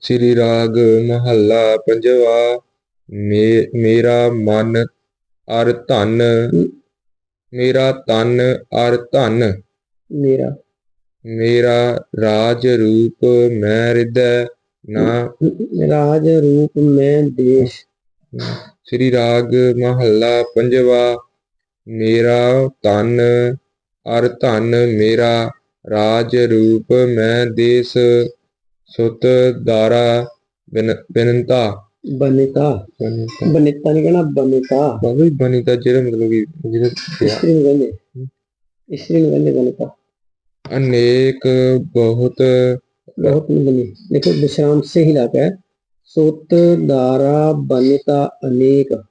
ਸ੍ਰੀ ਰਾਗ ਮਹੱਲਾ ਪੰਜਵਾ ਮੇਰਾ ਮਨ ਅਰ ਧਨ ਮੇਰਾ ਤਨ ਅਰ ਧਨ। ਮੇਰਾ। ਮੇਰਾ ਰਾਜ ਰੂਪ ਮੈਂ ਹਿਰਦੈ ਨਾ। ਰਾਜ ਰੂਪ ਮੈਂ ਦੇਸ਼। ਸ੍ਰੀ ਰਾਗ ਮਹੱਲਾ ਪੰਜਵਾ ਮੇਰਾ ਤਨ ਅਰ ਧਨ ਮੇਰਾ ਰਾਜ ਰੂਪ ਮੈਂ ਦੇਸ। ਸੁਤ ਦਾਰਾ ਬਿਨ ਬਿਨੰਤਾ। ਬਨਿਤਾ। ਬਨਿਤਾ। ਬਨਿਤਾ ਨਹੀਂ ਕਹਿਣਾ ਬਨਿਤਾ। ਬਾਬਾ ਜੀ ਬਨਿਤਾ ਜਿਹੜਾ ਮਤਲਬ ਕਿ ਜਿਹੜਾ ਇਸਤਰੀ ਨੂੰ ਕਹਿੰਦੇ। ਇਸਤਰੀ ਨੂੰ ਕਹਿੰਦੇ ਬਨਿਤਾ। ਅਨੇਕ ਬਹੁਤ ਬਹੁਤ ਨਹੀਂ ਬਣੀ। ਦੇਖੋ ਵਿਸ਼ਰਾਮ ਸੇ ਹੀ ਲਾਗਾ ਹੈ ਸੁਤ ਦਾਰਾ ਬਨਿਤਾ ਅਨੇਕ।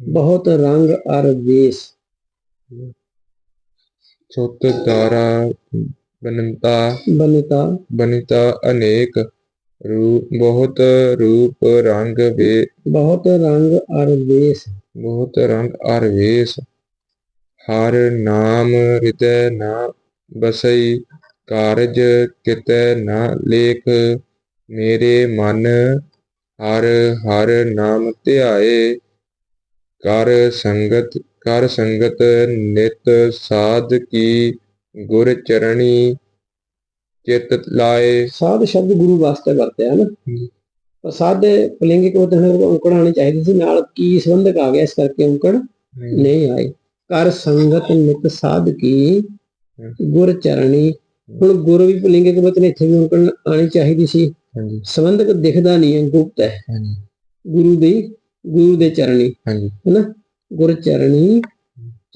ਬਹੁਤ ਰੰਗ ਅਰ ਵੇਸ਼। ਸੁਤ ਦਾਰਾ ਬਨੰਤਾ ਬਨਿਤਾ। ਬਨਿਤਾ ਅਨੇਕ ਰੂਪ ਬਹੁਤ ਰੂਪ ਰੰਗ ਵੇ ਬਹੁਤ ਰੰਗ ਅਰ ਵੇਸ਼। ਬਹੁਤ ਰੰਗ ਅਰ ਵੇਸ। ਹਰ ਨਾਮ ਹਿਰਦੈ ਨਾ ਬਸਈ ਕਾਰਜ ਕਿਤੈ ਨਾ ਲੇਖ। ਮੇਰੇ ਮਨ ਹਰ ਹਰ ਨਾਮ ਧਿਆਏ। ਕਰ ਸੰਗਤ ਕਰ ਸੰਗਤ ਨਿਤ ਸਾਧ ਕੀ ਗੁਰ ਚਰਣੀ ਚਿਤ ਲਾਏ। ਸਾਧ ਸ਼ਬਦ ਗੁਰੂ ਵਾਸਤੇ ਵਰਤਿਆ ਨਾ। ਪਰ ਸਾਧ ਦੇ ਪਲਿੰਗਿਕ ਵਚਨ ਔਂਕੜ ਆਉਣੀ ਚਾਹੀਦੀ ਸੀ। ਨਾਲ ਕੀ ਸੰਬੰਧਕ ਆ ਗਿਆ ਇਸ ਕਰਕੇ ਔਂਕੜ ਨਹੀਂ ਆਏ। ਕਰ ਸੰਗਤ ਨਿਤ ਸਾਧ ਕੀ ਗੁਰ ਚਰਣੀ। ਹੁਣ ਗੁਰ ਵੀ ਪਲਿੰਗਿਕ ਵਚਨ ਇੱਥੇ ਵੀ ਔਂਕੜ ਆਣੀ ਚਾਹੀਦੀ ਸੀ। ਸੰਬੰਧਕ ਦਿਖਦਾ ਨਹੀਂ ਹੈ ਗੁਪਤ ਹੈ। ਗੁਰੂ ਦੀ ਗੁਰੂ ਦੇ ਚਰਣੀ। ਹਾਂਜੀ। ਹੈਨਾ? ਗੁਰ ਚਰਣੀ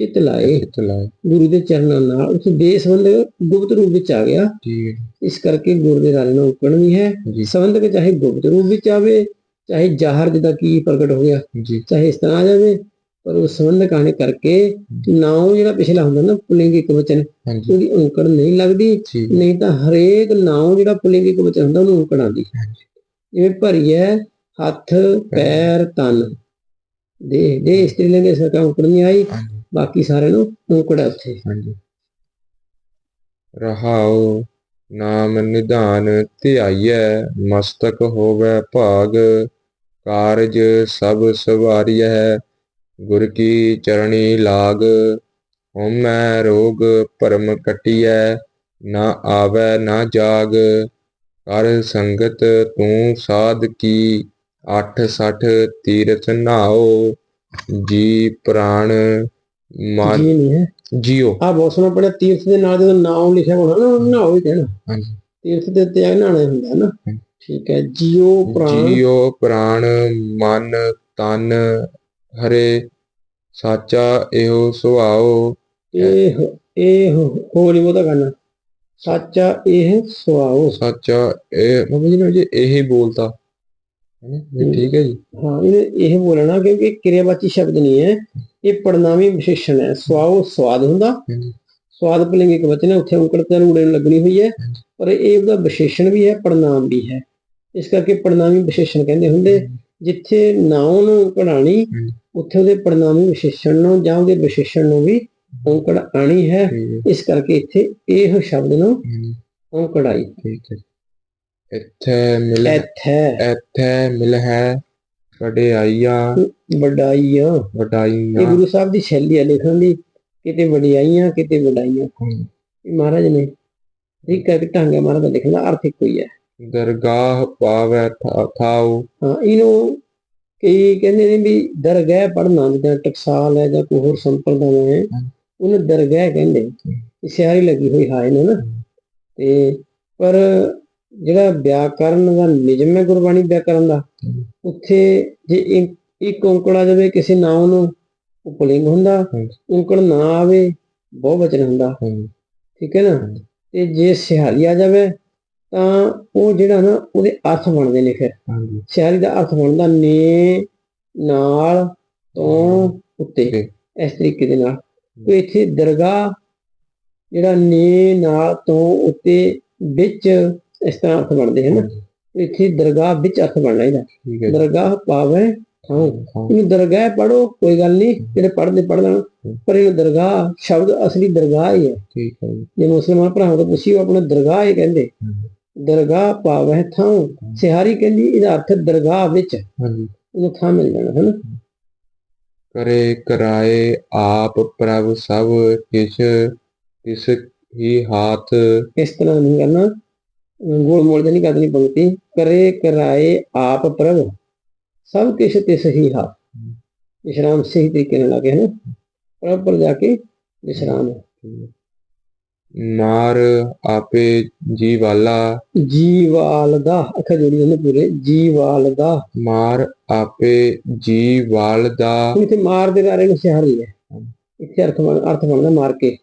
ਚਿਤ ਲਾਏ ਚਿਤ ਲਾਏ ਗੁਰੂ ਦੇ ਚਰਨਾਂ ਨਾਲ ਉਸ ਦੇ ਸੰਬੰਧ ਗੁਪਤ ਰੂਪ ਵਿੱਚ ਆ ਗਿਆ। ਠੀਕ ਹੈ ਇਸ ਕਰਕੇ ਗੁਰ ਦੇ ਨਾਲ ਔਂਕੜ ਵੀ ਹੈ। ਜੀ। ਸੰਬੰਧਕ ਚਾਹੇ ਗੁਪਤ ਰੂਪ ਵਿੱਚ ਆਵੇ ਚਾਹੇ ਜ਼ਾਹਰ ਜਿਹਦਾ ਕੀ ਪ੍ਰਗਟ ਹੋ ਗਿਆ ਜੀ। ਚਾਹੇ ਇਸ ਤਰ੍ਹਾਂ ਆ ਜਾਵੇ ਪਰ ਉਹ ਸੰਬੰਧਕ ਆਣੇ ਕਰਕੇ ਨਾਉ ਜਿਹੜਾ ਪਿਛਲਾ ਹੁੰਦਾ ਨਾ ਪੁਲਿੰਗਿਕ ਵਚਨ ਉਹਦੀ ਔਂਕੜ ਨਹੀਂ ਲੱਗਦੀ ਨਹੀਂ ਤਾਂ ਹਰੇਕ ਨਾਉ ਜਿਹੜਾ ਪੁਲਿੰਗਿਕ ਵਚਨ ਹੁੰਦਾ ਉਹਨੂੰ ਔਂਕੜ ਆਉਂਦੀ। ਜਿਵੇਂ ਭਰੀ ਹੈ ਹੱਥ ਪੈਰ ਤਨ। ਦੇ ਦੇ ਇਸਤਰੀ ਲਿੰਗ ਸਰਕਾ ਔਂਕੜ ਨਹੀਂ ਆਈ। ਬਾਕੀ ਸਾਰਿਆਂ ਨੂੰ ਔਂਕੜ ਉੱਥੇ। ਹਾਂਜੀ। ਰਹਾਉ ਨਾਮ ਨਿਧਾਨ ਧਿਆਈਐ, ਮਸਤਕ ਹੋਵੇ ਭਾਗ, ਕਾਰਜ ਸਭ ਸਵਾਰੀਐ, ਗੁਰ ਕੀ ਚਰਣੀ ਲਾਗ, ਹਉਮੈ ਰੋਗ ਭਰਮ ਕਟਿਐ, ਨਾ ਆਵੈ ਨਾ ਜਾਗ, ਕਰ ਸੰਗਤ ਤੂੰ ਸਾਧ ਕੀ, ਅੱਠ ਸਠ ਤੀਰਥ ਨਾਓ ਜੀ ਪ੍ਰਾਣ ਮਨ ਜੀ ਨਹੀਂ ਹੈ। ਜਿਉ ਆ ਬਹੁਤ ਸੋਹਣਾ ਪੜਿਆ ਤੀਰਥ ਦੇ ਨਾਲ ਜਦੋਂ ਨਾਮ ਲਿਖਿਆ ਹੋਣਾ ਨਾ ਉਹਨੂੰ ਨਾਓ ਹੀ ਕਹਿਣਾ। ਹਾਂਜੀ। ਤੀਰਥ ਦੇ ਉੱਤੇ ਆ ਨਹਾਣਾ ਹੁੰਦਾ ਨਾ। ਠੀਕ ਹੈ ਜੀਓ ਪ੍ਰਾਣ। ਜੀਉ ਪ੍ਰਾਣ ਮਨ ਤਨ ਹਰੇ ਸਾਚਾ ਇਹੋ ਸੁਭਾਉ ਇਹ ਇਹ ਹੋ ਨਹੀਂ ਉਹਦਾ ਕਰਨਾ। ਸੱਚਾ ਇਹ ਸੁਆਓ ਸਾਚਾ ਇਹ ਬਾਬਾ ਜੀ ਨੇ ਜੀ ਇਹ ਬੋਲਤਾ। ਠੀਕ ਹੈ ਜੀ। ਹਾਂ ਇਹ ਇਹ ਬੋਲਣਾ ਕਿਉਂਕਿ ਕਿਰਿਆਵਾਚੀ ਸ਼ਬਦ ਨਹੀਂ ਹੈ। ਇਹ ਪੜਨਾਮੀ ਵਿਸ਼ੇਸ਼ਣ ਹੈ। ਸੁਆਓ ਸਵਾਦ ਹੁੰਦਾ। ਸਵਾਦ ਪਲਿੰਗਿਕ ਵਚਨ ਹੈ ਉੱਥੇ ਔਂਕੜ ਤੇ ਰੂੜੇ ਨੂੰ ਲੱਗਣੀ ਹੋਈ ਹੈ। ਪਰ ਇਹ ਉਹਦਾ ਵਿਸ਼ੇਸ਼ਣ ਵੀ ਹੈ ਪੜਨਾਮ ਵੀ ਹੈ। ਇਸ ਕਰਕੇ ਪੜਨਾਮੀ ਵਿਸ਼ੇਸ਼ਣ ਕਹਿੰਦੇ ਹੁੰਦੇ। ਜਿੱਥੇ ਨਾਉ ਨੂੰ ਹਾਂਜੀ। ਉੱਥੇ ਉਹਦੇ ਪੜਨਾਮੀ ਵਿਸ਼ੇਸ਼ਣ ਨੂੰ ਜਾਂ ਉਹਦੇ ਵਿਸ਼ੇਸ਼ਣ ਨੂੰ ਵੀ ਔਂਕੜ ਆਣੀ ਹੈ। ਇਸ ਕਰਕੇ ਇੱਥੇ ਇਹ ਸ਼ਬਦ ਨੂੰ ਔਂਕੜ ਆਈ ਠੀਕ ਹੈ। ਇੱਥੇ ਮਿਲ ਇੱਥੇ। ਇੱਥੇ ਮਿਲ ਹੈ। ਵਡਿਆਈਆਂ ਵਡਾਈਆਂ। ਇਹ ਵਡਾਈਆਂ ਗੁਰੂ ਸਾਹਿਬ ਦੀ ਸ਼ੈਲੀ ਹੈ ਲਿਖਣ ਦੀ। ਕਿਤੇ ਵਡਿਆਈਆਂ ਕਿਤੇ ਵਡਾਈਆਂ। ਇਹ ਮਹਾਰਾਜ ਨੇ ਠੀਕ ਹੈ ਕਿ ਢੰਗ ਹੈ ਮਹਾਰਾਜ ਦਾ ਲਿਖਣ ਦਾ? ਅਰਥ ਇੱਕੋ ਹੀ ਹੈ। ਦਰਗਾਹ ਪਾਵੈ ਥਾ- ਥਾਉ। ਹਾਂ ਇਹਨੂੰ ਕਈ ਕਹਿੰਦੇ ਨੇ ਵੀ ਦਰਗਾਹ ਪੜਨਾ ਜਿੱਦਾਂ ਟਕਸਾਲ ਹੈ ਜਾਂ ਕੋਈ ਹੋਰ ਸੰਪਰਦਾਵਾਂ ਹੈ ਉਹਨੂੰ ਦਰਗਾਹ ਕਹਿੰਦੇ। ਸਿਆਰੀ ਲੱਗੀ ਹੋਈ ਹਾਏ ਨੇ ਨਾ। ਤੇ ਪਰ ਜਿਹੜਾ ਵਿਆਕਰਨ ਦਾ ਨਿਯਮ ਹੈ ਗੁਰਬਾਣੀ ਵਿਆਕਰਨ ਦਾ। ਉੱਥੇ ਜੇ ਇੱਕ ਔਂਕੜ ਆ ਜਾਵੇ ਕਿਸੇ ਨਾਮ ਨੂੰ ਉਹ ਪੁਲਿੰਗ ਹੁੰਦਾ। ਔਂਕੜ ਨਾ ਆਵੇ ਬਹੁ ਵਚਨ ਹੁੰਦਾ ਠੀਕ ਹੈ ਨਾ। ਤੇ ਜੇ ਸਿਹਾਰੀ ਆ ਜਾਵੇ ਤਾਂ ਉਹ ਜਿਹੜਾ ਨਾ ਉਹਦੇ ਅਰਥ ਬਣਦੇ ਨੇ ਫਿਰ ਸਿਹਾਰੀ ਦਾ ਅਰਥ ਬਣਦਾ ਨੇ ਨਾਲ ਤੋਂ ਉੱਤੇ ਉੱਤੇ। ਇਸ ਤਰੀਕੇ ਦੇ ਨਾਲ ਕੋਈ ਇੱਥੇ ਦਰਗਾਹ ਜਿਹੜਾ ਨੇ ਨਾਲ ਤੋਂ ਉੱਤੇ ਵਿੱਚ ਇਸ ਤਰ੍ਹਾਂ ਅਰਥ ਬਣਦੇ ਹਨ ਇੱਥੇ ਦਰਗਾਹ ਵਿੱਚ ਅਰਥ ਬਣਨਾ ਇਹਦਾ। ਦਰਗਾਹ ਪਾਵੇ ਥਾਂ ਹਾਂ, ਇਹਨੂੰ ਦਰਗਾਹ ਪੜੋ ਕੋਈ ਗੱਲ ਨਹੀਂ ਜਿਹੜੇ ਪੜ੍ਹਦੇ ਪੜ੍ਹ ਲੈਣ। ਪਰ ਇਹਨੂੰ ਦਰਗਾਹ ਸ਼ਬਦ ਅਸਲੀ ਦਰਗਾਹ ਹੀ ਹੈ। ਠੀਕ ਹੈ ਜੀ, ਮੁਸਲਮਾਨ ਭਰਾਵਾਂ ਤੋਂ ਪੁੱਛੀ ਉਹ ਆਪਣਾ ਦਰਗਾਹ ਹੀ ਕਹਿੰਦੇ। ਦਰਗਾਹ ਪਾਵਹਿ ਥਾਂ ਸਿਹਾਰੀ ਕਹਿੰਦੀ ਇਹਦਾ ਅਰਥ ਦਰਗਾਹ ਵਿੱਚ। ਹਾਂਜੀ। ਉਹਨੂੰ ਥਾਂ ਮਿਲ ਜਾਣਾ ਹੈ ਨਾ। ਕਰੇ ਕਰਾਏ ਆਪ ਪ੍ਰਭ ਸਭ ਕਿਛ ਤਿਸ ਹੀ ਹਾਥ ਇਸ ਤਰ੍ਹਾਂ ਨਹੀਂ ਕਰਨਾ। ਗੋਲ ਮੋਲ ਤੇ ਨਹੀਂ ਕਰਨੀ ਪੰਕਤੀ? ਕਰੇ ਕਰਾਏ ਆਪ ਪ੍ਰਭ। ਸਭ ਕਿਛ ਤਿਸ ਹੀ ਹਾ। ਵਿਸ਼ਰਾਮ ਸਹੀ ਤਰੀਕੇ ਨਾਲ ਆ ਗਿਆ ਹੈ ਨਾ ਪ੍ਰਭ ਪਰ ਜਾ ਕੇ ਵਿਸ਼ਰਾਮ। ਹੈ ਮਾਰ ਆਪੇ ਜੀ ਵਾਲਾ ਜੀਵਾਲ। ਦਾ ਅੱਖਰ ਜੋੜੀ ਜਾਂਦੇ ਪੂਰੇ। ਜੀਵਾਲ ਦਾ ਮਾਰ ਆਪੇ ਜੀ ਵਾਲ ਦਾ ਇੱਥੇ ਮਾਰ ਦੇ ਬਾਰੇ ਨੂੰ ਸਿਹਾਰੀ ਹੈ ਇੱਥੇ ਅਰਥ ਬਣ ਅਰਥ ਬਣਦਾ ਮਾਰ ਕੇ।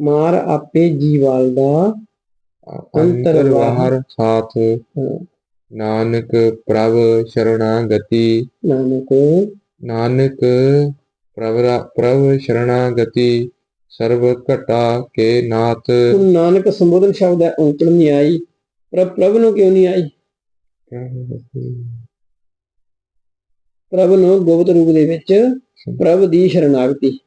ਮਾਰ ਆਪੇ ਜੀਵਾਲ ਦਾ ਅੰਤਰ ਬਾਹਰ ਸਾਥ। ਨਾਨਕ ਪ੍ਰਭ ਸ਼ਰਣਾਗਤੀ। ਨਾਨਕ। ਨਾਨਕ ਪ੍ਰਭ ਪ੍ਰਭ ਸ਼ਰਣਾਗਤੀ। ਸਰਬ ਘਟਾ ਕੇ ਨਾਥ। ਨਾਨਕ ਸੰਬੋਧਨ ਸ਼ਬਦ ਹੈ ਔਂਕੜ ਨਹੀਂ ਆਈ। ਪ੍ਰਭ ਪ੍ਰਭ ਨੂੰ ਕਿਉਂ ਨਹੀਂ ਆਈ? ਪ੍ਰਭ ਨੂੰ ਗੁਪਤ ਰੂਪ ਦੇ ਵਿੱਚ ਪ੍ਰਭ ਦੀ ਸ਼ਰਨਾਗਤੀ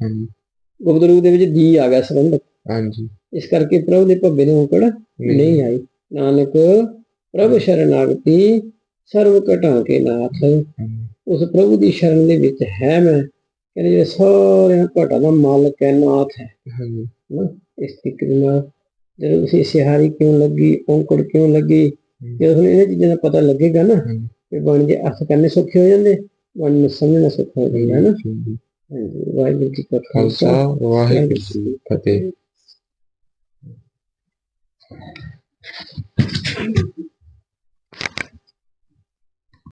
ਗੁਪਤ ਰੂਪ ਦੇ ਵਿੱਚ ਦੀ ਆ ਗਿਆ ਸੰਬੰਧ ਹਾਂਜੀ। ਇਸ ਕਰਕੇ ਪ੍ਰਭ ਦੇ ਭੱਬੇ ਦੇ ਔਂਕੜ ਨਹੀਂ ਆਈ। ਨਾਨਕ ਪ੍ਰਭ ਸ਼ਰਨਾਗਤੀ ਸਰਵ ਘਟਾ ਕੇ ਨਾਥ। ਉਸ ਪ੍ਰਭੂ ਦੀ ਸ਼ਰਨ ਦੇ ਵਿੱਚ ਹੈ ਮੈਂ। ਕਹਿੰਦੇ ਜਿਹੜੇ ਸਾਰਿਆਂ ਘਟਾਂ ਦਾ ਮਾਲਕ ਹੈ ਨਾਥ ਹੈ। ਹਾਂਜੀ। ਨਾ ਇਸ ਤਰੀਕੇ ਨਾਲ ਜਦੋਂ ਤੁਸੀਂ ਸਿਹਾਰੀ ਕਿਉਂ ਲੱਗੀ ਔਂਕੜ ਕਿਉਂ ਲੱਗੀ ਜਦੋਂ ਤੁਹਾਨੂੰ ਇਹਨਾਂ ਚੀਜ਼ਾਂ ਦਾ ਪਤਾ ਲੱਗੇਗਾ ਨਾ ਤੇ ਬਣ ਜੇ ਅਰਥ ਕਰਨੇ ਸੌਖੇ ਹੋ ਜਾਂਦੇ ਬਣ ਨੂੰ ਸਮਝਣਾ ਸੌਖਾ ਹੋ ਜਾਂਦਾ ਨਾ ਹਾਂਜੀ। ਵਾਹਿਗੁਰੂ ਜੀ ਕਾ ਖਾਲਸਾ। ਵਾਹਿਗੁਰੂ ਜੀ ਕੀ ਫਤਿਹ। Thank you.